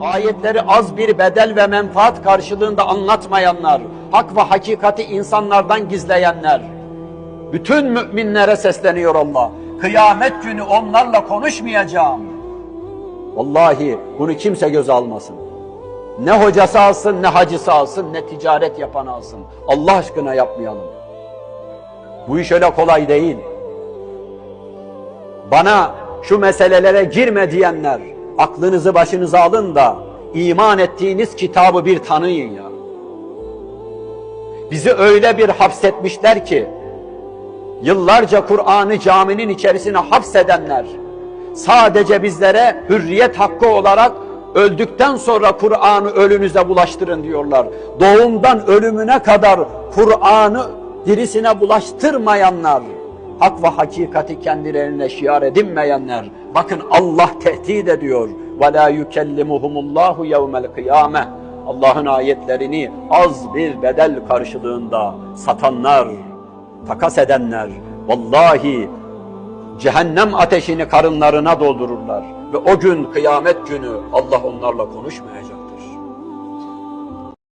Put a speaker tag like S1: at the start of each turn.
S1: Ayetleri az bir bedel ve menfaat karşılığında anlatmayanlar, hak ve hakikati insanlardan gizleyenler, bütün müminlere sesleniyor Allah. Kıyamet günü onlarla konuşmayacağım. Vallahi bunu kimse göze almasın. Ne hocası alsın, ne hacısı alsın, ne ticaret yapan alsın. Allah aşkına yapmayalım. Bu iş öyle kolay değil. Bana şu meselelere girme diyenler, aklınızı başınıza alın da iman ettiğiniz kitabı bir tanıyın ya. Bizi öyle bir hapsetmişler ki, yıllarca Kur'an'ı caminin içerisine hapsedenler, sadece bizlere hürriyet hakkı olarak öldükten sonra Kur'an'ı ölünüze bulaştırın diyorlar. Doğumdan ölümüne kadar Kur'an'ı dirisine bulaştırmayanlar, hak ve hakikati kendilerine şiar edinmeyenler, bakın Allah tehdit ediyor. وَلَا يُكَلِّمُهُمُ اللّٰهُ يَوْمَ الْقِيَامَةِ Allah'ın ayetlerini az bir bedel karşılığında satanlar, takas edenler, vallahi cehennem ateşini karınlarına doldururlar. Ve o gün kıyamet günü Allah onlarla konuşmayacak.